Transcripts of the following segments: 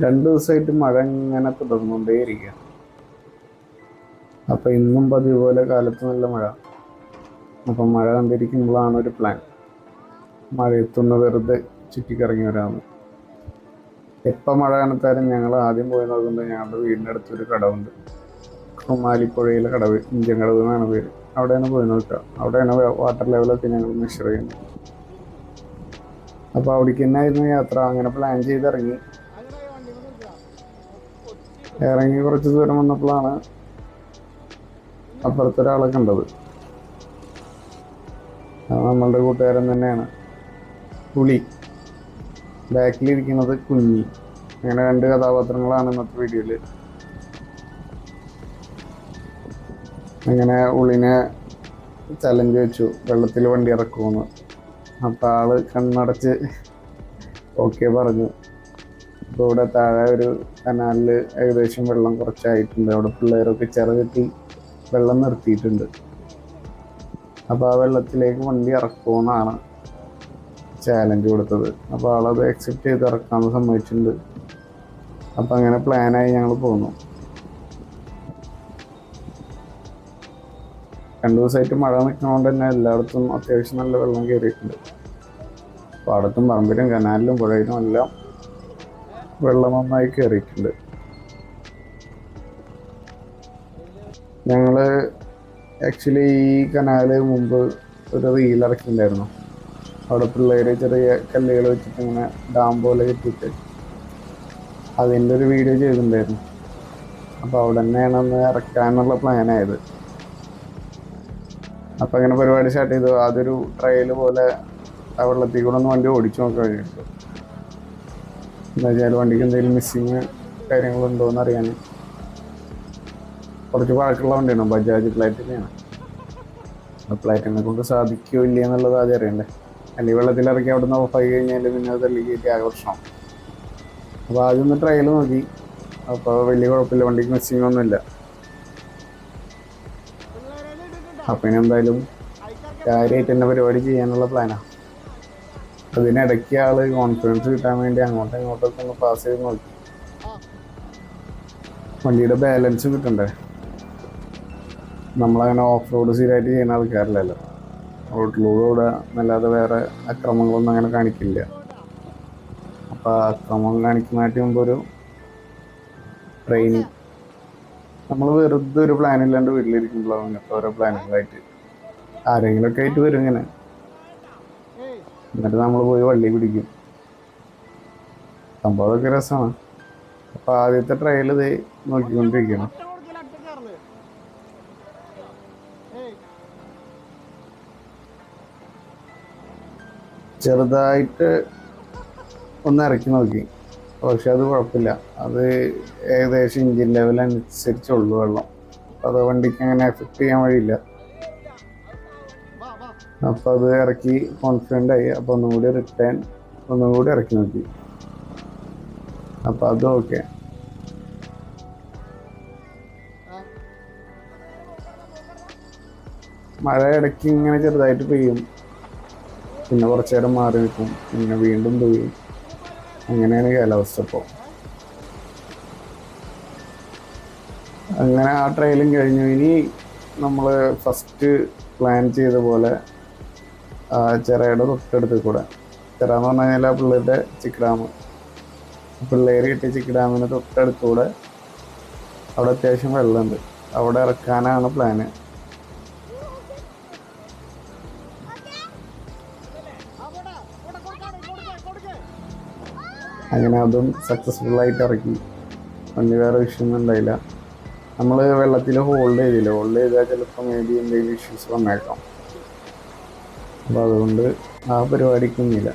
രണ്ട് ദിവസമായിട്ട് മഴ ഇങ്ങനെ തുടർന്നുകൊണ്ടേയിരിക്കുക അപ്പം ഇന്നും പതിവ് പോലെ കാലത്ത് നല്ല മഴ. അപ്പം മഴ കണ്ടിരിക്കുമ്പോഴാണ് ഒരു പ്ലാൻ മഴയത്തൊന്ന് വെറുതെ ചുറ്റിക്കറങ്ങി വരാമെന്ന് എപ്പോൾ മഴ കണത്താലും ഞങ്ങൾ ആദ്യം പോയി നോക്കുന്നത് ഞങ്ങളുടെ വീടിന്റെ അടുത്തൊരു കടവുണ്ട്. കുമാലിപ്പുഴയിലെ കടവ് ഇഞ്ചൻ കടവ് എന്നാണ് പേര്. അവിടെയാണ് പോയി നോക്കുക. അവിടെയാണ് വാട്ടർ ലെവലൊക്കെ ഞങ്ങൾ മെഷർ ചെയ്യുന്നത്. അപ്പോൾ അവിടേക്ക് തന്നെ ആയിരുന്നു യാത്ര. അങ്ങനെ പ്ലാൻ ചെയ്തിറങ്ങി. ഇറങ്ങി കുറച്ച് ദൂരം വന്നപ്പോഴാണ് അപ്പുറത്തൊരാളെ കണ്ടത്. നമ്മളുടെ കൂട്ടുകാരൻ തന്നെയാണ്. പുളി. ബാക്കിലിരിക്കുന്നത് കുഞ്ഞി. അങ്ങനെ രണ്ട് കഥാപാത്രങ്ങളാണ് ഇന്നത്തെ വീഡിയോയിൽ അങ്ങനെ ഉളിനെ ചലഞ്ച് വെച്ചു. വെള്ളത്തിൽ വണ്ടി ഇറക്കുമെന്ന്. അപ്പം ആൾ കണ്ണടച്ച് ഓക്കെ പറഞ്ഞു. അപ്പോൾ ഇവിടെ താഴെ ഒരു കനാലിൽ ഏകദേശം വെള്ളം കുറച്ചായിട്ടുണ്ട്. അവിടെ പിള്ളേരൊക്കെ ചെറുകെട്ടി വെള്ളം നിർത്തിയിട്ടുണ്ട്. അപ്പോൾ ആ വെള്ളത്തിലേക്ക് വണ്ടി ഇറക്കുമെന്നാണ് ചാലഞ്ച് കൊടുത്തത്. അപ്പോൾ ആളത് അക്സെപ്റ്റ് ചെയ്ത് ഇറക്കാമെന്ന് സമ്മതിച്ചിട്ടുണ്ട്. അപ്പോൾ അങ്ങനെ പ്ലാനായി ഞങ്ങൾ പോന്നു. രണ്ടു ദിവസമായിട്ട് മഴ നിൽക്കുന്നതുകൊണ്ട് തന്നെ എല്ലായിടത്തും അത്യാവശ്യം നല്ല വെള്ളം കയറിയിട്ടുണ്ട് പാടത്തും പറമ്പിലും കനാലിലും പുഴയിലും എല്ലാം വെള്ളം നന്നായി കയറിയിട്ടുണ്ട് ഞങ്ങൾ ആക്ച്വലി ഈ കനാല് മുമ്പ് ഒരു റീൽ ഇറക്കിയിട്ടുണ്ടായിരുന്നു. അവിടെ പിള്ളേർ ചെറിയ കല്ലുകൾ വെച്ചിട്ട് ഇങ്ങനെ ഡാം പോലെ കെട്ടിയിട്ട് അതിന്റെ ഒരു വീഡിയോ ചെയ്തിട്ടുണ്ടായിരുന്നു. അപ്പോൾ അവിടെ തന്നെയാണ് ഒന്ന് ഇറക്കാനുള്ള പ്ലാനായത് അപ്പോൾ അങ്ങനെ പരിപാടി സ്റ്റാർട്ട് ചെയ്തു. അതൊരു ട്രയൽ പോലെ ആ വെള്ളത്തിൽ കൂടെ ഒന്ന് വണ്ടി ഓടിച്ചു നോക്കാൻ കഴിഞ്ഞിട്ട് എന്താ വെച്ചാൽ വണ്ടിക്ക് എന്തെങ്കിലും മിസ്സിങ് കാര്യങ്ങളുണ്ടോ എന്ന് അറിയാൻ. കുറച്ച് പഴക്കമുള്ള വണ്ടിയാണ് ബജാജ് പ്ലാറ്റിനെയാണ് ആ പ്ലാറ്റിനെ കൊണ്ട് സാധിക്കുമോ ഇല്ല എന്നുള്ളത് ആദ്യം അറിയണ്ടേ. അല്ലെങ്കിൽ വെള്ളത്തിൽ ഇറക്കി അവിടെ നിന്ന് ഓഫായി കഴിഞ്ഞാൽ പിന്നെ അത് തള്ളി കയറ്റി ആകെ പ്രശ്നം. അപ്പോൾ ആദ്യം ഒന്ന് ട്രയൽ നോക്കി. അപ്പോൾ വലിയ കുഴപ്പമില്ല വണ്ടിക്ക് മിസ്സിങ് ഒന്നുമില്ല. അപ്പം ഇനി എന്തായാലും കാര്യമായിട്ട് തന്നെ പരിപാടി ചെയ്യാനുള്ള പ്ലാനാണ് അതിനിടയ്ക്ക് ആൾ കോൺഫിഡൻസ് കിട്ടാൻ വേണ്ടി അങ്ങോട്ടും ഇങ്ങോട്ടൊക്കെ ഒന്ന് പാസ് ചെയ്ത് നോക്കി. വണ്ടിയുടെ ബാലൻസ് കിട്ടണ്ടേ? നമ്മളങ്ങനെ ഓഫ് റോഡ് സ്ഥിരമായിട്ട് ചെയ്യുന്ന ആൾക്കാരില്ലല്ലോ. റോഡിലൂടെ അല്ലാതെ വേറെ അക്രമങ്ങളൊന്നും അങ്ങനെ കാണിക്കില്ല. അപ്പൊ ആ അക്രമം കാണിക്കുന്നതായിട്ട് ഒരു ട്രെയിൻ നമ്മൾ വെറുതെ ഒരു പ്ലാൻ ഇല്ലാണ്ട് വീട്ടിലിരിക്കുമ്പോഴാണ് ഇങ്ങനത്തെ ഓരോ പ്ലാനുകളായിട്ട് ആരെങ്കിലുമൊക്കെ ആയിട്ട് വരും ഇങ്ങനെ. എന്നിട്ട് നമ്മൾ പോയി വള്ളി പിടിക്കും. സംഭവമൊക്കെ രസമാണ്. അപ്പോൾ ആദ്യത്തെ ട്രയൽ ഇത് നോക്കിക്കൊണ്ടിരിക്കണം. ചെറുതായിട്ട് ഒന്ന് ഇറക്കി നോക്കി. പക്ഷെ അത് കുഴപ്പമില്ല. അത് ഏകദേശം ഇഞ്ചിൻ ലെവൽ അനുസരിച്ചുള്ളൂ വെള്ളം. അത് വണ്ടിക്ക് അങ്ങനെ എഫക്റ്റ് ചെയ്യാൻ വഴിയില്ല. അപ്പോൾ അത് ഇറക്കി കോൺഫിഡന്റ് ആയി. അപ്പോൾ ഒന്നും കൂടി റിട്ടേൺ ഒന്നും കൂടി ഇറക്കി നോക്കി. അപ്പോൾ അത് ഓക്കെ മഴ ഇടയ്ക്ക് ഇങ്ങനെ ചെറുതായിട്ട് പെയ്യും. പിന്നെ കുറച്ചു നേരം മാറി നിൽക്കും. പിന്നെ വീണ്ടും പെയ്യും അങ്ങനെയാണ് കാലാവസ്ഥ ഇപ്പോൾ അങ്ങനെ ആ ട്രയലും കഴിഞ്ഞു. ഇനി നമ്മൾ ഫസ്റ്റ് പ്ലാൻ ചെയ്ത പോലെ ചിറയുടെ തൊട്ടടുത്ത് കൂടെ ചിറ എന്ന് പറഞ്ഞു കഴിഞ്ഞാൽ ആ പിള്ളേരുടെ ചിക്ക് ഡാം പിള്ളേർ കിട്ടിയ ചിക്ക് ഡാമിന് തൊട്ടടുത്തൂടെ അവിടെ അത്യാവശ്യം വെള്ളമുണ്ട്. അവിടെ ഇറക്കാനാണ് പ്ലാന്. അങ്ങനെ അതും സക്സസ്ഫുൾ ആയിട്ട് ഇറക്കി. വണ്ടി വേറെ വിഷയമൊന്നും ഉണ്ടായില്ല. നമ്മൾ വെള്ളത്തിൽ ഹോൾഡ് ചെയ്തില്ല? ഹോൾഡ് ചെയ്താൽ ചിലപ്പോൾ മേ ബി എന്തെങ്കിലും ഇഷ്യൂസ് വന്നേക്കാം. അപ്പോൾ അതുകൊണ്ട് ആ പരിപാടിക്കൊന്നുമില്ല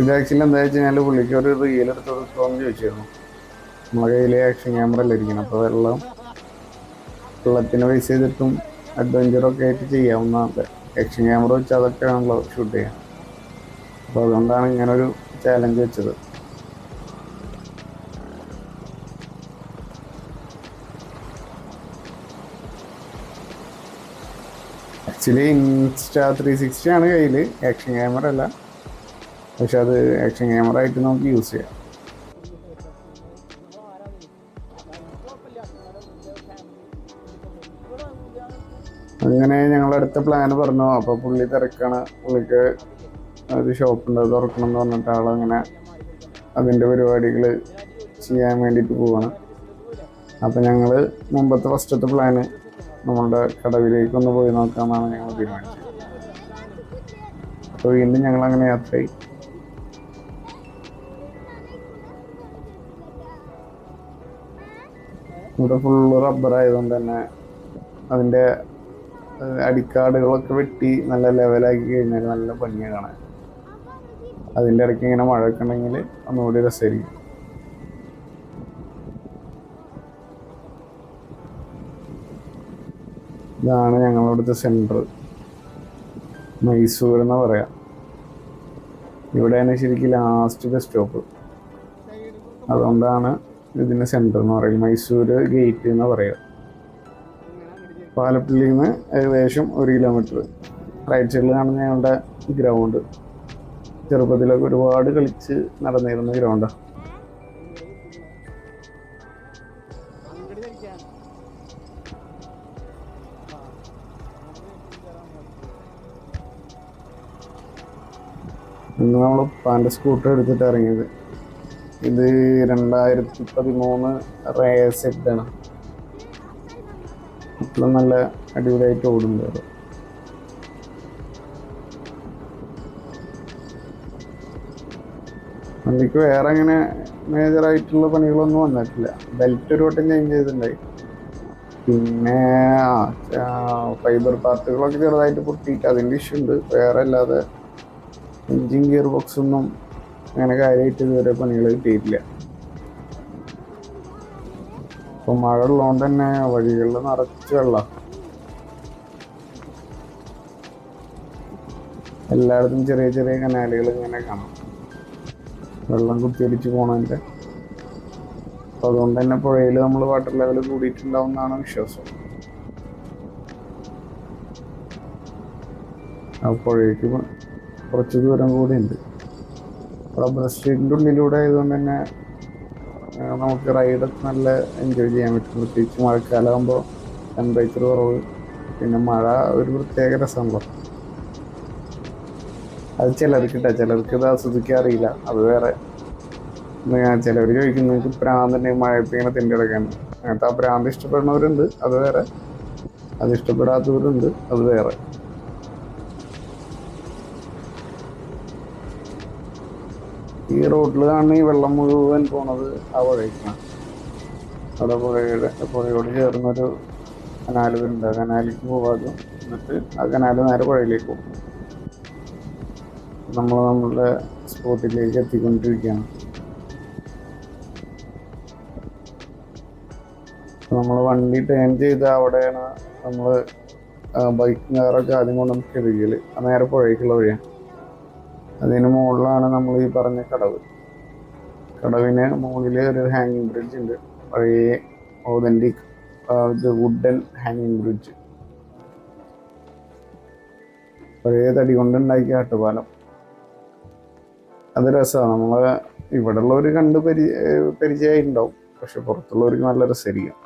ഇത് ആക്ച്വലി എന്താ വെച്ച് കഴിഞ്ഞാൽ പുള്ളിക്ക് ഒരു റീൽ എടുത്ത് സ്ട്രോങ് ചോദിച്ചിരുന്നു. മഴയിലെ ആക്ഷൻ ക്യാമറ അല്ല ഇരിക്കണം അപ്പോൾ വെള്ളം വെള്ളത്തിന് ബേസ് ചെയ്തിട്ടും അഡ്വഞ്ചറൊക്കെ ആയിട്ട് ചെയ്യാവുന്ന ആക്ഷൻ ക്യാമറ വെച്ച് അതൊക്കെ ആണല്ലോ ഷൂട്ട് ചെയ്യാം അപ്പോൾ അതുകൊണ്ടാണ് ഇങ്ങനൊരു ചാലഞ്ച് വെച്ചത്. ആക്ച്വലി ഇൻസ്റ്റാ ത്രീ സിക്സ്റ്റി ആണ് കയ്യിൽ ആക്ഷൻ ക്യാമറ അല്ല. പക്ഷെ അത് ആക്ഷൻ ക്യാമറ ആയിട്ട് നമുക്ക് യൂസ് ചെയ്യാം. അങ്ങനെ ഞങ്ങൾ അടുത്ത പ്ലാൻ പറഞ്ഞു. അപ്പോൾ പുള്ളി തിരക്കാണ്. പുള്ളിക്ക് ഒരു ഷോപ്പുണ്ട് തുറക്കണം എന്ന് പറഞ്ഞിട്ട് ആളങ്ങനെ അതിന്റെ പരിപാടികൾ ചെയ്യാൻ വേണ്ടിയിട്ട് പോവാണ്. അപ്പോൾ ഞങ്ങൾ മുമ്പത്തെ ഫസ്റ്റത്തെ പ്ലാന് നമ്മളുടെ കടവിലേക്ക് ഒന്ന് പോയി നോക്കാമെന്നാണ് ഞങ്ങൾ തീരുമാനിച്ചത്. അപ്പോൾ വീണ്ടും ഞങ്ങൾ അങ്ങനെ യാത്രയായി. ഇവിടെ ഫുള്ള് റബ്ബർ ആയതുകൊണ്ട് തന്നെ അതിന്റെ അടിക്കാടുകളൊക്കെ വെട്ടി നല്ല ലെവലാക്കി കഴിഞ്ഞാൽ നല്ല ഭംഗിയാണ് അതിന്റെ ഇടയ്ക്ക് ഇങ്ങനെ മഴ ഒക്കെ ഉണ്ടെങ്കിൽ ഒന്നുകൂടി രസമായിരിക്കും. ഇതാണ് ഞങ്ങളുടെ സെന്റർ മൈസൂർ എന്ന് പറയാം. ഇവിടെയാണ് ശരിക്കും ലാസ്റ്റ് ബസ് സ്റ്റോപ്പ് അതുകൊണ്ടാണ് ഇതിന്റെ സെന്റർ എന്ന് പറയുന്നത്. മൈസൂർ ഗേറ്റ് എന്ന് പറയുക പാലപ്പള്ളിയിൽ നിന്ന് ഏകദേശം ഒരു കിലോമീറ്റർ റൈറ്റ് സൈഡിൽ കാണുന്ന ഞങ്ങളുടെ ഗ്രൗണ്ട് ചെറുപ്പത്തിലൊക്കെ ഒരുപാട് കളിച്ച് നടന്നിരുന്ന ഗ്രൗണ്ടാണ് ഇന്ന് നമ്മൾ പാന്റെ സ്കൂട്ടർ എടുത്തിട്ട് ഇറങ്ങിയത്. ഇത് രണ്ടായിരത്തി പതിമൂന്ന് റേസെറ്റാണ് ഇപ്പോഴും നല്ല അടിപൊളിയായിട്ട് ഓടുന്നുണ്ട് അത് വണ്ടിക്ക് വേറെ അങ്ങനെ മേജറായിട്ടുള്ള പണികളൊന്നും വന്നിട്ടില്ല. ബെൽറ്റ് ഒരു വട്ടം ചേഞ്ച് ചെയ്തിട്ടുണ്ടായി. പിന്നെ ഫൈബർ പാർട്ടുകളൊക്കെ ചെറുതായിട്ട് പൊട്ടിയിട്ട് അതിന്റെ ഇഷ്യൂ ഉണ്ട്. വേറെ അല്ലാതെ എൻജിൻ ഗിയർ ബോക്സ് ഒന്നും അങ്ങനെ കാര്യമായിട്ട് ഇതുവരെ പണികൾ കിട്ടിയിട്ടില്ല. ഇപ്പൊ മഴ ഉള്ളതുകൊണ്ട് തന്നെ വഴികളിൽ നിറച്ച് വെള്ളം. എല്ലായിടത്തും ചെറിയ ചെറിയ കനാലുകൾ ഇങ്ങനെ കാണാം. വെള്ളം കുത്തിയൊലിച്ച് പോണതിന്റെ. അപ്പൊ അതുകൊണ്ട് തന്നെ പുഴയിൽ നമ്മൾ വാട്ടർ ലെവൽ കൂടിയിട്ടുണ്ടാവും എന്നാണ് വിശ്വാസം. ആ പുഴയ്ക്ക് കുറച്ച് ദൂരം കൂടി ഉണ്ട് റബ്ബർ സ്ട്രീറ്റിന്റെ ഉള്ളിലൂടെ ആയതുകൊണ്ട് തന്നെ നമുക്ക് റൈഡ് നല്ല എൻജോയ് ചെയ്യാൻ പറ്റും. പ്രത്യേകിച്ച് മഴക്കാലമാകുമ്പോൾ ടെമ്പറേച്ചർ കുറവ് പിന്നെ മഴ ഒരു പ്രത്യേക രസമുള്ള. അത് ചിലർക്ക് ഇട്ടാ ചിലർക്ക് ഇത് ആസ്വദിക്കാൻ അറിയില്ല. അത് വേറെ. ചിലവർ ചോദിക്കും നിങ്ങൾക്ക് പ്രാന്തിന്റെ മഴയത്ത് ഇങ്ങനെ തിന്റെ കിടക്കാൻ അങ്ങനത്തെ ആ പ്രാന്ത് ഇഷ്ടപ്പെടുന്നവരുണ്ട് അത് വേറെ. അത് ഇഷ്ടപ്പെടാത്തവരുണ്ട് അത് വേറെ. ഈ റോഡിൽ കാണുന്ന ഈ വെള്ളം മുഴുവൻ പോണത് ആ പുഴയ്ക്കാണ് അവിടെ പുഴയുടെ പുഴയോട് ചേർന്നൊരു കനാല് വരുന്നുണ്ട് ആ കനാലിലേക്ക് പോവാതെ എന്നിട്ട് ആ കനാല് നേരെ പുഴയിലേക്ക് പോകും. നമ്മൾ നമ്മളുടെ സ്പോട്ടിലേക്ക് എത്തിക്കൊണ്ടിരിക്കുകയാണ്. നമ്മൾ വണ്ടി ടേൺ ചെയ്ത് അവിടെയാണ് നമ്മൾ ബൈക്കും കാറൊക്കെ ആദ്യം കൊണ്ട് നമുക്ക് ആ നേരെ പുഴയ്ക്കുള്ള വഴിയാണ്. അതിന് മുകളിലാണ് നമ്മൾ ഈ പറഞ്ഞ കടവ്. കടവിന് മുകളിൽ ഒരു ഹാങ്ങിങ് ബ്രിഡ്ജ് ഉണ്ട്. പഴയ ഓതന്റിക് വുഡൻ ഹാങ്ങിങ് ബ്രിഡ്ജ് പഴയ തടി കൊണ്ടുണ്ടാക്കിയ ആട്ടുപാലം അത് രസമാണ് നമ്മൾ ഇവിടെ ഉള്ളവർ കണ്ട് പരി പരിചയമായിട്ടുണ്ടാവും. പക്ഷെ പുറത്തുള്ളവർക്ക് നല്ല രസമായിരിക്കും.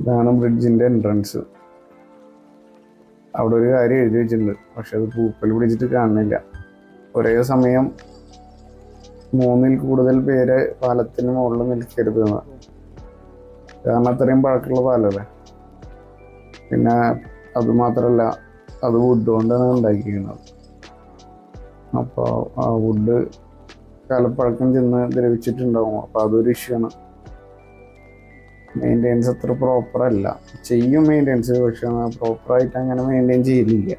ഇതാണ് ബ്രിഡ്ജിന്റെ എൻട്രൻസ് അവിടെ ഒരു കാര്യം എഴുതി വെച്ചിട്ടുണ്ട്. പക്ഷെ അത് പൂപ്പൽ പിടിച്ചിട്ട് കാണുന്നില്ല. ഒരേ സമയം മൂന്നിൽ കൂടുതൽ പേര് പാലത്തിന് മുകളിൽ നിൽക്കരുത് എന്ന്. കാരണം അത്രയും പഴക്കമുള്ള പാലല്ലേ? പിന്നെ അത് മാത്രമല്ല അത് വുഡ് കൊണ്ടാണ് ഉണ്ടാക്കിയിരിക്കുന്നത്. അപ്പോൾ ആ വുഡ് കാലപ്പഴക്കം ചെന്ന് ദ്രവിച്ചിട്ടുണ്ടാവും. അപ്പോൾ അതൊരു ഇഷ്യൂ ആണ്. മെയിന്റെനൻസ് അത്ര പ്രോപ്പർ അല്ല. ചെയ്യും മെയിന്റെനൻസ് പക്ഷെ പ്രോപ്പറായിട്ട് അങ്ങനെ മെയിന്റെയിൻ ചെയ്തില്ല.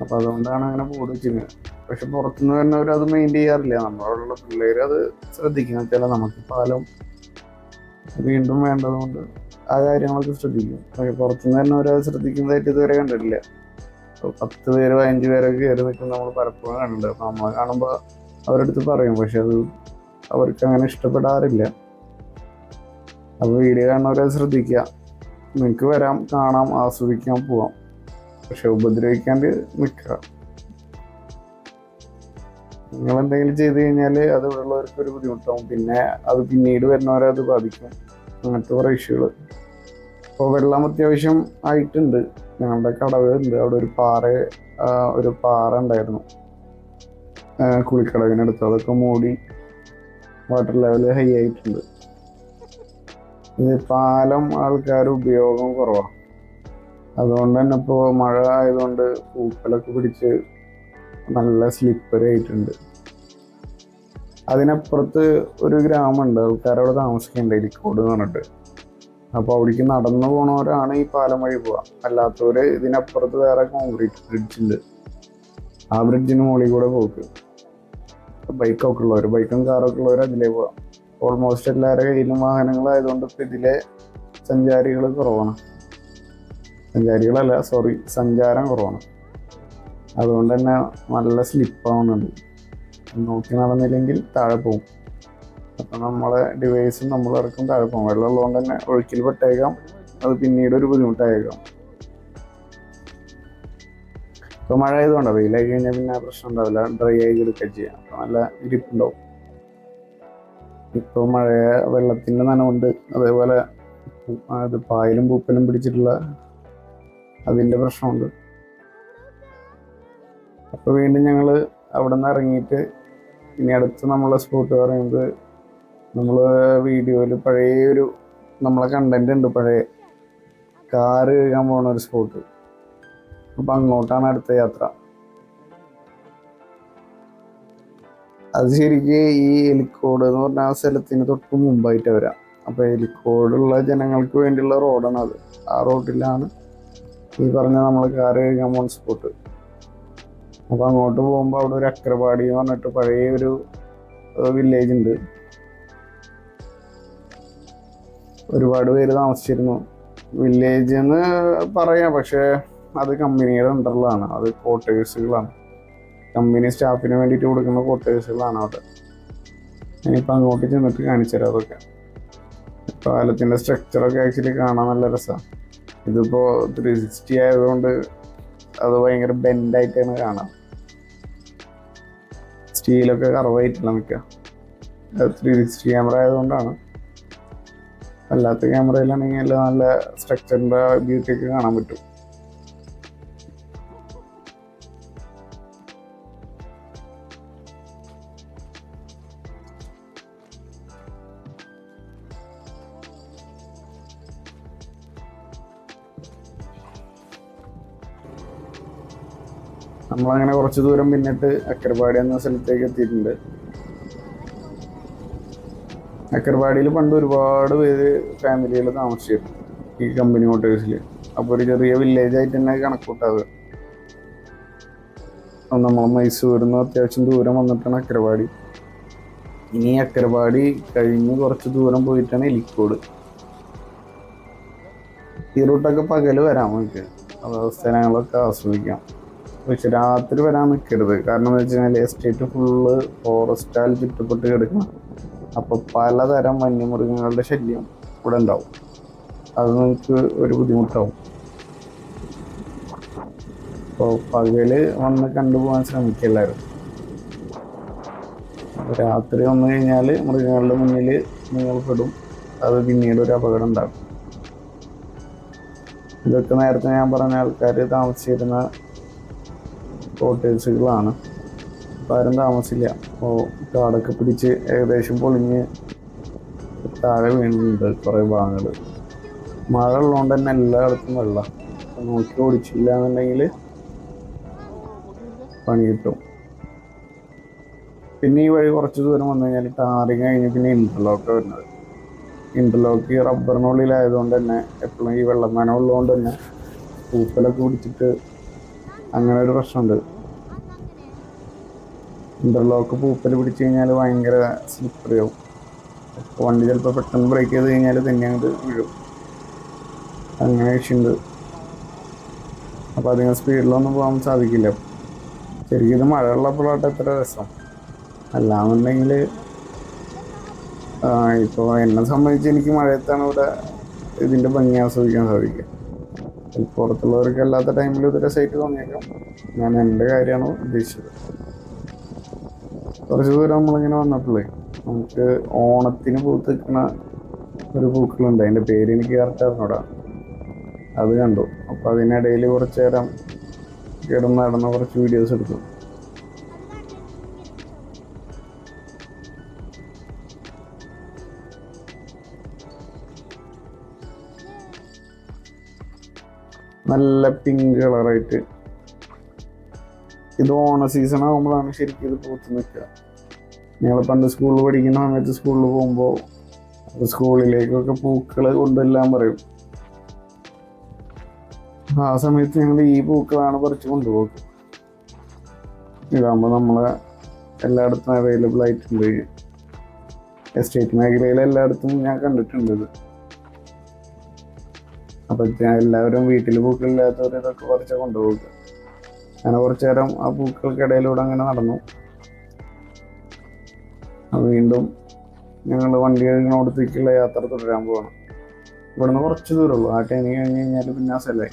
അപ്പോൾ അതുകൊണ്ടാണ് അങ്ങനെ ബോർഡ് വെച്ചിരുന്നത്. പക്ഷെ പുറത്തുനിന്ന് വരുന്നവർ അത് മെയിന്റെയിൻ ചെയ്യാറില്ല. നമ്മളോടുള്ള പിള്ളേർ അത് ശ്രദ്ധിക്കുന്ന വെച്ചാൽ നമുക്ക് പാലം വീണ്ടും വേണ്ടതുകൊണ്ട് ആ കാര്യങ്ങളൊക്കെ ശ്രദ്ധിക്കും. പക്ഷെ പുറത്തുനിന്ന് വരുന്നവർ അത് ശ്രദ്ധിക്കുന്നതായിട്ട് ഇതുവരെ കണ്ടിട്ടില്ല. പത്ത് പേര് പതിനഞ്ച് പേരൊക്കെ കയറി നിൽക്കുന്ന നമ്മൾ പലപ്പോഴും കണ്ടിട്ടുണ്ട്. നമ്മൾ കാണുമ്പോൾ അവരടുത്ത് പറയും. പക്ഷെ അത് അവർക്ക് അങ്ങനെ ഇഷ്ടപ്പെടാറില്ല. അപ്പോൾ വീഡിയോ കാണുന്നവരെ ശ്രദ്ധിക്കുക. നിങ്ങൾക്ക് വരാം കാണാം ആസ്വദിക്കാൻ പോവാം. പക്ഷെ ഉപദ്രവിക്കാണ്ട് നിൽക്കുക. നിങ്ങൾ എന്തെങ്കിലും ചെയ്തു കഴിഞ്ഞാൽ അത് ഇവിടെയുള്ളവർക്ക് ഒരു ബുദ്ധിമുട്ടാവും. പിന്നെ അത് പിന്നീട് വരുന്നവരെ അത് ബാധിക്കും. അങ്ങനത്തെ കുറേ ഇഷ്യൂകൾ അപ്പോൾ വെള്ളം അത്യാവശ്യം ആയിട്ടുണ്ട്. ഞങ്ങളുടെ കടവ് ഉണ്ട്. അവിടെ ഒരു പാറ ഒരു പാറ ഉണ്ടായിരുന്നു. കുളിക്കടവിനടുത്ത്. അതൊക്കെ മൂടി വാട്ടർ ലെവൽ ഹൈ ആയിട്ടുണ്ട്. ഇത് പാലം ആൾക്കാർ ഉപയോഗം കുറവാണ് അതുകൊണ്ട് തന്നെ ഇപ്പോൾ മഴ ആയതുകൊണ്ട് പൂപ്പലൊക്കെ പിടിച്ച് നല്ല സ്ലിപ്പറി ആയിട്ടുണ്ട്. അതിനപ്പുറത്ത് ഒരു ഗ്രാമമുണ്ട്. ആൾക്കാരവിടെ താമസിക്കുന്നുണ്ട്. ഇരിക്കോട് എന്ന് പറഞ്ഞിട്ട്. അപ്പോൾ അവിടേക്ക് നടന്നു പോണവരാണ് ഈ പാലം വഴി പോവാ. അല്ലാത്തവര് ഇതിനപ്പുറത്ത് വേറെ കോൺക്രീറ്റ് ബ്രിഡ്ജ് ഉണ്ട്. ആ ബ്രിഡ്ജിന് മുകളിൽ കൂടെ പോക്ക്. ബൈക്കൊക്കെ ഉള്ളവർ ബൈക്കും കാറൊക്കെ ഉള്ളവർ അതിലേ പോവാം. ഓൾമോസ്റ്റ് എല്ലാവരുടെ കയ്യിലും വാഹനങ്ങളായതുകൊണ്ട് ഇപ്പം ഇതിലെ സഞ്ചാരികൾ കുറവാണ്. സഞ്ചാരികളല്ല സോറി സഞ്ചാരം കുറവാണ്. അതുകൊണ്ട് തന്നെ നല്ല സ്ലിപ്പാവുന്നുണ്ട് നോക്കി നടന്നില്ലെങ്കിൽ താഴെ പോകും. അപ്പം നമ്മളെ ഡിവൈസും നമ്മൾ ഇറക്കും താഴെ പോകും. വെള്ളം ഉള്ളതുകൊണ്ട് തന്നെ ഒഴുക്കിൽ പെട്ടേക്കാം. അത് പിന്നീട് ഒരു ബുദ്ധിമുട്ടായേക്കാം. ഇപ്പം മഴ ആയതുകൊണ്ടാണ് വെയിലായി കഴിഞ്ഞാൽ പിന്നെ പ്രശ്നം ഉണ്ടാവില്ല. ഡ്രൈ ആയി എടുക്കുക ചെയ്യാം. അപ്പം നല്ല ഇരിപ്പുണ്ടാവും. ഇപ്പൊ മഴ വെള്ളത്തിന്റെ നനവുണ്ട്. അതേപോലെ അത് പായലും പൂപ്പലും പിടിച്ചിട്ടുള്ള അതിന്റെ പ്രശ്നമുണ്ട്. അപ്പൊ വീണ്ടും ഞങ്ങൾ അവിടെ നിന്ന് ഇറങ്ങിയിട്ട് ഇനി അടുത്ത് നമ്മളെ സ്പോട്ട് പറയുന്നത് നമ്മൾ വീഡിയോയിൽ പഴയ ഒരു നമ്മളെ കണ്ടന്റ് ഉണ്ട് പഴയ കാറ് കഴുകാൻ പോണ ഒരു സ്പോട്ട് അപ്പൊ അങ്ങോട്ടാണ് അടുത്ത യാത്ര. അത് ശരിക്ക് ഈ എലിക്കോട് എന്ന് പറഞ്ഞ ആ സ്ഥലത്തിന് തൊട്ട് മുമ്പായിട്ട് വരാം. അപ്പോൾ എലിക്കോടുള്ള ജനങ്ങൾക്ക് വേണ്ടിയുള്ള റോഡാണ് അത്. ആ റോഡിലാണ് ഈ പറഞ്ഞ നമ്മൾ കാറ് കഴുകാൻ പോകുന്ന സ്പോട്ട് അപ്പോൾ അങ്ങോട്ട് പോകുമ്പോൾ അവിടെ ഒരു അക്രപാടി എന്ന് പറഞ്ഞിട്ട് പഴയ ഒരു വില്ലേജ് ഉണ്ട്. ഒരുപാട് പേര് താമസിച്ചിരുന്നു. വില്ലേജ് എന്ന് പറയാം പക്ഷേ അത് കമ്പനിയുടെ അണ്ടറിലാണ് അത് ക്വാർട്ടേഴ്സുകളാണ് കമ്പനി സ്റ്റാഫിന് വേണ്ടിയിട്ട് കൊടുക്കുന്ന ക്വാർട്ടേഴ്സുകളാണ് അവിടെ ഞാനിപ്പോൾ അങ്ങോട്ട് ചെന്നിട്ട് കാണിച്ചു തരാം അതൊക്കെ. പാലത്തിന്റെ സ്ട്രക്ചറൊക്കെ ആക്ച്വലി കാണാൻ നല്ല രസമാണ് ഇതിപ്പോൾ ത്രീ സിക്സ്റ്റി ആയതുകൊണ്ട് അത് ഭയങ്കര ബെൻഡായിട്ടാണ് കാണാം. സ്റ്റീലൊക്കെ കറവായിട്ടില്ല മിക്ക ത്രീ സിക്സ്റ്റി ക്യാമറ ആയതുകൊണ്ടാണ്. അല്ലാത്ത ക്യാമറയിലാണെങ്കിൽ നല്ല സ്ട്രക്ചറിന്റെ ബ്യൂട്ടി ഒക്കെ കാണാൻ പറ്റും. നമ്മളങ്ങനെ കുറച്ച് ദൂരം പിന്നിട്ട് അക്കർവാടി എന്ന സ്ഥലത്തേക്ക് എത്തിയിട്ടുണ്ട്. അക്കർവാടിയിൽ പണ്ട് ഒരുപാട് പേര് ഫാമിലികൾ താമസിച്ചിരുന്നു ഈ കമ്പനി ക്വാർട്ടേഴ്സിൽ അപ്പോൾ ഒരു ചെറിയ വില്ലേജ് ആയിട്ട് തന്നെ കണക്കൂട്ടാവുക നമ്മൾ മൈസൂരിൽ നിന്ന് അത്യാവശ്യം ദൂരം വന്നിട്ടാണ് അക്കരപാടി ഇനി അക്കരപാടി കഴിഞ്ഞ് കുറച്ച് ദൂരം പോയിട്ടാണ് എലിക്കോട്. ഈ റൂട്ടൊക്കെ പകൽ നോക്കുക നമുക്ക് ഞങ്ങളൊക്കെ ആസ്വദിക്കാം. പക്ഷെ രാത്രി വരാൻ നിൽക്കരുത് കാരണം എന്ന് വെച്ച് കഴിഞ്ഞാൽ എസ്റ്റേറ്റ് ഫുള്ള് ഫോറസ്റ്റാൽ ചുറ്റപ്പെട്ട് കിടക്കണം. അപ്പോൾ പലതരം വന്യമൃഗങ്ങളുടെ ശല്യം ഇവിടെ ഉണ്ടാവും. അത് നിങ്ങൾക്ക് ഒരു ബുദ്ധിമുട്ടാവും. അപ്പോൾ പകൽ വന്ന് കണ്ടുപോകാൻ അപ്പോൾ രാത്രി വന്നു കഴിഞ്ഞാൽ മൃഗങ്ങളുടെ മുന്നിൽ നിങ്ങൾ പെടും. അത് പിന്നീട് ഒരു അപകടം ഉണ്ടാകും ഇതൊക്കെ നേരത്തെ ഞാൻ പറഞ്ഞ ആൾക്കാർ താമസിച്ചിരുന്ന കോട്ടേഴ്സുകളാണ് അപ്പോൾ ആരും താമസില്ല. അപ്പോൾ കാടൊക്കെ പിടിച്ച് ഏകദേശം പൊളിഞ്ഞ് താഴെ വീണിട്ടുണ്ട് കുറേ ഭാഗങ്ങൾ മഴ ഉള്ളതുകൊണ്ട് തന്നെ എല്ലായിടത്തും വെള്ളം. നോക്കി ഓടിച്ചില്ല എന്നുണ്ടെങ്കിൽ പണി കിട്ടും. പിന്നെ ഈ വഴി കുറച്ച് ദൂരം വന്നു കഴിഞ്ഞാൽ ടാറിങ് കഴിഞ്ഞ് പിന്നെ ഇന്റർലോക്ക് വരുന്നത്. ഇന്റർലോക്ക് റബ്ബറിനുള്ളിലായതുകൊണ്ട് തന്നെ എപ്പോഴും ഈ വെള്ളം നനവുള്ളതുകൊണ്ട് തന്നെ പൂപ്പലൊക്കെ പിടിച്ചിട്ട് അങ്ങനെ ഒരു പ്രശ്നമുണ്ട്. ഇന്റർലോക്ക് പൂപ്പൽ പിടിച്ചു കഴിഞ്ഞാൽ ഭയങ്കര സ്ലിപ്പറി ആവും. അപ്പോൾ വണ്ടി ചിലപ്പോൾ പെട്ടെന്ന് ബ്രേക്ക് ചെയ്ത് കഴിഞ്ഞാൽ തന്നെ അങ്ങോട്ട് വീഴും. അങ്ങനെ വിഷയമുണ്ട് അപ്പോൾ അധികം സ്പീഡിലൊന്നും പോകാൻ സാധിക്കില്ല. ശരിക്കും ഇത് മഴ ഉള്ളപ്പോഴാട്ട് എത്ര രസം. അല്ലാന്നുണ്ടെങ്കിൽ ഇപ്പോൾ എന്നെ സംബന്ധിച്ച് എനിക്ക് മഴയത്താണ് ഇവിടെ ഇതിന്റെ ഭംഗി ആസ്വദിക്കാൻ സാധിക്കുക. പുറത്തുള്ളവർക്ക് അല്ലാത്ത ടൈമിൽ ഇതൊരു സൈറ്റ് തോന്നിയേക്കാം ഞാൻ എന്റെ കാര്യമാണ് ഉദ്ദേശിച്ചത്. കുറച്ച് ദൂരം നമ്മളിങ്ങനെ വന്നപ്പോഴേ നമുക്ക് ഓണത്തിന് പൂത്ത് നിൽക്കുന്ന ഒരു പൂക്കളുണ്ട്. അതിന്റെ പേര് എനിക്ക് കറക്റ്റ് അറിഞ്ഞൂടാ. അത് കണ്ടു. അപ്പോൾ അതിനിടയിൽ കുറച്ച് നേരം കിടന്ന് നടന്ന കുറച്ച് വീഡിയോസ് എടുത്തു. നല്ല പിങ്ക് കളറായിട്ട് ഇത് ഓണ സീസൺ ആകുമ്പോഴാണ് ശരിക്കും ഇത് പൂത്ത് നിൽക്കുക. ഞങ്ങൾ പണ്ട് സ്കൂളിൽ പഠിക്കുന്ന സമയത്ത് സ്കൂളിൽ പോകുമ്പോൾ സ്കൂളിലേക്കൊക്കെ പൂക്കൾ കൊണ്ടെല്ലാം പറയും. ആ സമയത്ത് ഞങ്ങൾ ഈ പൂക്കളാണ് പറിച്ച് കൊണ്ടുപോകും ഇതാകുമ്പോൾ നമ്മളെ എല്ലായിടത്തും അവൈലബിൾ ആയിട്ടുണ്ട്. എസ്റ്റേറ്റ് മേഖലയിൽ എല്ലായിടത്തും ഞാൻ കണ്ടിട്ടുണ്ട് ഇത്. അപ്പം എല്ലാവരും വീട്ടിൽ പൂക്കളില്ലാത്തവർ ഇതൊക്കെ പറിച്ച് കൊണ്ടുപോകുക. അങ്ങനെ കുറച്ചു നേരം ആ പൂക്കൾക്കിടയിലൂടെ അങ്ങനെ നടന്നു. വീണ്ടും ഞങ്ങൾ വണ്ടി കഴിഞ്ഞോടത്തേക്കുള്ള യാത്ര തുടരാൻ പോവാണ്. ഇവിടുന്ന് കുറച്ച് ദൂരമുള്ളൂ. ആ ടൈമിങ് കഴിഞ്ഞ് കഴിഞ്ഞാൽ പിന്നെ ആ സ്ഥലമായി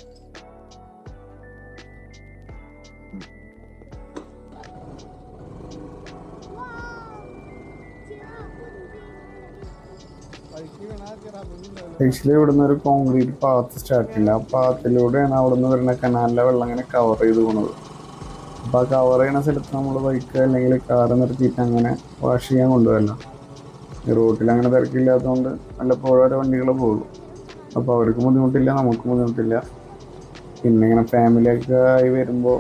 ആക്ച്വലി ഇവിടുന്ന് ഒരു കോൺക്രീറ്റ് പാത്ത് സ്റ്റാർട്ട് ചെയ്യില്ല ആ പാത്തിലൂടെയാണ് അവിടുന്ന് വരുന്ന കനാലിലെ വെള്ളം ഇങ്ങനെ കവർ ചെയ്ത് പോണത്. അപ്പോൾ ആ കവർ ചെയ്യുന്ന സ്ഥലത്ത് നമ്മൾ ബൈക്ക് അല്ലെങ്കിൽ കാറ് നിർത്തിയിട്ട് അങ്ങനെ വാഷ് ചെയ്യാൻ കൊണ്ടുവരില്ല ഈ റോട്ടിൽ അങ്ങനെ തിരക്കില്ലാത്തതുകൊണ്ട് വല്ലപ്പോഴും ഓരോ വണ്ടികൾ പോകുള്ളൂ അപ്പോൾ അവർക്ക് ബുദ്ധിമുട്ടില്ല നമുക്ക് ബുദ്ധിമുട്ടില്ല. പിന്നെ ഇങ്ങനെ ഫാമിലിയൊക്കെ ആയി വരുമ്പോൾ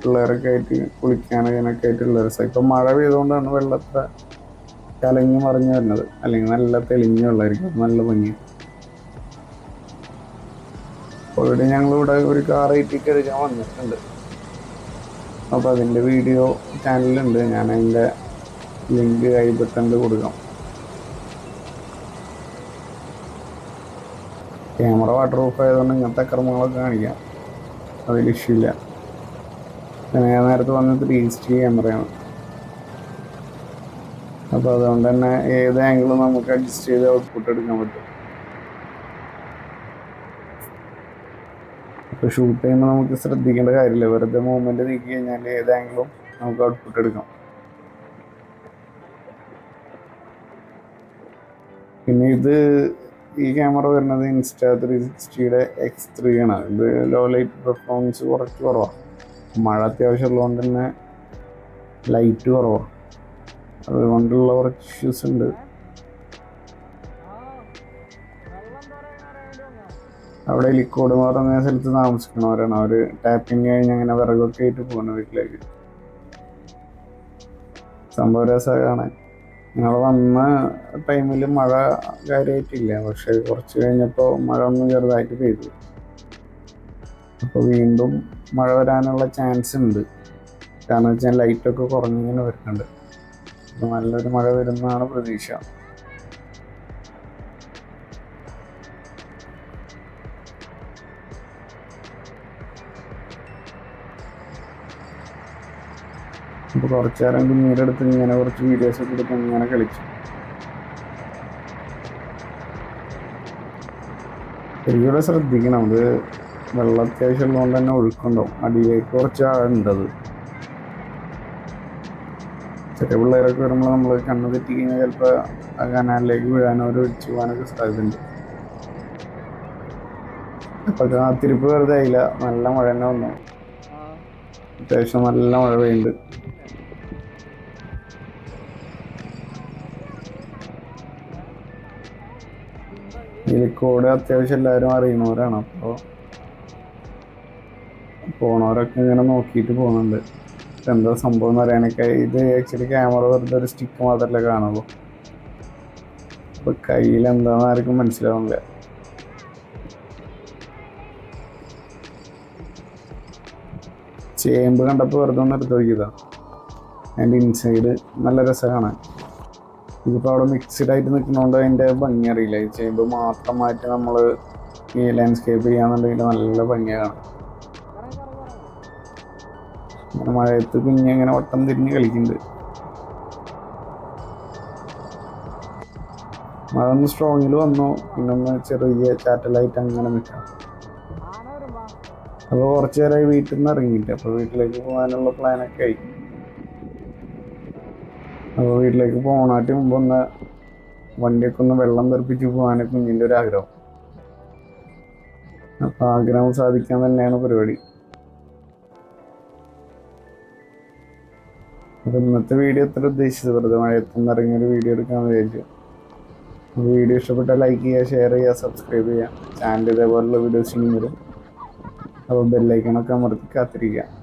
പിള്ളേരൊക്കെ ആയിട്ട് കുളിക്കാനും ഇതിനൊക്കെ ആയിട്ടുള്ള രസം ഇപ്പം മഴ പെയ്തുകൊണ്ടാണ് വെള്ളത്തെ കലങ്ങി മറിഞ്ഞു വരുന്നത്. അല്ലെങ്കിൽ നല്ല തെളിഞ്ഞ വെള്ളമായിരിക്കും നല്ല ഭംഗി ഓൾറെഡി ഞങ്ങളിവിടെ ഒരു കാർ ഏറ്റിക്ക് എടുക്കാൻ വന്നിട്ടുണ്ട്. അപ്പോൾ അതിന്റെ വീഡിയോ ചാനലുണ്ട് ഞാൻ അതിന്റെ ലിങ്ക് ഐ കൊടുക്കാം. ക്യാമറ വാട്ടർ പ്രൂഫ് ആയതുകൊണ്ട് ഇങ്ങനത്തെ അക്രമങ്ങളൊക്കെ കാണിക്കാം. അതിൽ ഇഷ്യൂ ഇല്ല. ഞാൻ നേരത്തെ വന്നിട്ട് ത്രീ ക്യാമറയാണ് അപ്പോൾ അതുകൊണ്ട് തന്നെ ഏത് ആംഗിളും നമുക്ക് അഡ്ജസ്റ്റ് ചെയ്ത് ഔട്ട്പുട്ട് എടുക്കാൻ പറ്റും. ഇപ്പോൾ ഷൂട്ട് ചെയ്യുമ്പോൾ നമുക്ക് ശ്രദ്ധിക്കേണ്ട കാര്യമില്ല. വെറുതെ മൂവ്മെന്റ് നീക്കി കഴിഞ്ഞാൽ ഏത് നമുക്ക് ഔട്ട്പുട്ട് എടുക്കാം. പിന്നെ ഇത് ഈ ക്യാമറ വരുന്നത് ഇൻസ്റ്റാ ത്രീ സിക്സ്റ്റിയുടെ എക്സ് ത്രീ ആണ്. ഇത് ലോ ലൈറ്റ് പെർഫോമൻസ് കുറച്ച് കുറവാണ് മഴ അത്യാവശ്യം ഉള്ളതുകൊണ്ട് തന്നെ ലൈറ്റ് കുറവാണ് അതുകൊണ്ടുള്ള കുറച്ച് ഇഷ്യൂസ് ഉണ്ട്. അവിടെ ലിക്കോഡ് എന്ന് പറയുന്ന സ്ഥലത്ത് താമസിക്കണവരാണ് അവർ ടാപ്പിംഗ് കഴിഞ്ഞ് അങ്ങനെ വിറകൊക്കെ ആയിട്ട് പോകുന്ന വീട്ടിലേക്ക്. സംഭവ രസമാണ്. ഞങ്ങൾ വന്ന ടൈമിൽ മഴ കാര്യമായിട്ടില്ല പക്ഷെ കുറച്ച് കഴിഞ്ഞപ്പോൾ മഴ ഒന്നും ചെറുതായിട്ട് പെയ്തു. അപ്പോൾ വീണ്ടും മഴ വരാനുള്ള ചാൻസ് ഉണ്ട്. കാരണം വെച്ചാൽ ലൈറ്റൊക്കെ കുറഞ്ഞിങ്ങനെ വരുന്നുണ്ട് നല്ലൊരു മഴ വരുന്നതാണ് പ്രതീക്ഷ. അപ്പോൾ കുറച്ച് നേരം പിന്നീട് എടുത്ത് ഇങ്ങനെ കുറച്ച് വീഡിയോസ് ഒക്കെ എടുത്ത് ഇങ്ങനെ കളിച്ചു. ഇവിടെ ശ്രദ്ധിക്കണം. അത് വെള്ളം അത്യാവശ്യം ഉള്ളതുകൊണ്ട് തന്നെ ഒഴുക്കുണ്ടാവും. അടിയിലേക്ക് കുറച്ച് ആളുണ്ടത് ചെറിയ പിള്ളേരൊക്കെ വരുമ്പോൾ നമ്മൾ കണ്ണ് തെറ്റി കഴിഞ്ഞാൽ ചിലപ്പോൾ ആ കനാലിലേക്ക് വീഴാനോ ഒരു ഒഴിച്ചു പോകാനൊക്കെ സാധ്യതയുണ്ട്. അപ്പോൾ കാത്തിരിപ്പ് വെറുതെ ആയില്ല. നല്ല മഴ തന്നെ വന്നു. അത്യാവശ്യം നല്ല മഴ പെയ്യുന്നുണ്ട്. ഇലിക്കോട് അത്യാവശ്യം എല്ലാവരും അറിയുന്നവരാണ്. അപ്പോൾ പോണവരൊക്കെ ഇങ്ങനെ നോക്കിയിട്ട് പോകുന്നുണ്ട്. എന്താ സംഭവം എന്ന് അറിയാനൊക്കെ ഇത് ആക്ച്വലി ക്യാമറ വെറുതെ ഒരു സ്റ്റിക്ക് മാത്രമല്ലേ കാണുള്ളൂ. അപ്പൊ കയ്യിൽ എന്താണെന്ന് ആർക്കും മനസ്സിലാവുന്നില്ല. ചേമ്പ് കണ്ടപ്പോൾ വെറുതെ ഒന്ന് എടുത്ത് നോക്കിയതാ. അതിന്റെ ഇൻസൈഡ് നല്ല രസമാണ്. ഇതിപ്പോൾ അവിടെ മിക്സ്ഡ് ആയിട്ട് നിൽക്കുന്നതുകൊണ്ട് അതിന്റെ ഭംഗി അറിയില്ല. ഈ ചേമ്പ് മാത്രം നമ്മൾ ഈ ലാൻഡ്സ്കേപ്പ് ചെയ്യാന്നുണ്ടെങ്കിൽ നല്ല ഭംഗിയാണ്. മഴയത്ത് മഴയത്ത് കുഞ്ഞിങ്ങനെ വട്ടം തിരിഞ്ഞ് കളിക്കുന്നുണ്ട്. മഴ ഒന്ന് സ്ട്രോങ്ങിൽ വന്നു. പിന്നെ ഒന്ന് ചെറിയ ചാറ്റലായിട്ട് അങ്ങനെ നിൽക്കാം. അപ്പോൾ കുറച്ച് നേരമായി വീട്ടിൽ നിന്ന് ഇറങ്ങിയിട്ട് അപ്പോൾ വീട്ടിലേക്ക് പോകാനുള്ള പ്ലാനൊക്കെ ആയി. അപ്പോൾ വീട്ടിലേക്ക് പോകണായിട്ട് മുമ്പ് ഒന്ന് വണ്ടിയൊക്കെ ഒന്ന് വെള്ളം തെറിപ്പിച്ച് പോകാനൊക്കെ കുഞ്ഞിന്റെ ഒരു ആഗ്രഹം. അപ്പം ആഗ്രഹം സാധിക്കാൻ തന്നെയാണ് പരിപാടി. അപ്പം ഇന്നത്തെ വീഡിയോ എത്ര ഉദ്ദേശിച്ചത്. വെറുതെ മഴയത്തുനിന്ന് ഇറങ്ങിയ ഒരു വീഡിയോ എടുക്കാമെന്ന് വിചാരിച്ചു. വീഡിയോ ഇഷ്ടപ്പെട്ടാൽ ലൈക്ക് ചെയ്യുക ഷെയർ ചെയ്യുക സബ്സ്ക്രൈബ് ചെയ്യുക. ചാനൽ ഇതേപോലുള്ള വീഡിയോസ് ഇനിയും വരും. അപ്പോൾ ബെല്ലൈക്കണൊക്കെ അമർത്തി കാത്തിരിക്കുക.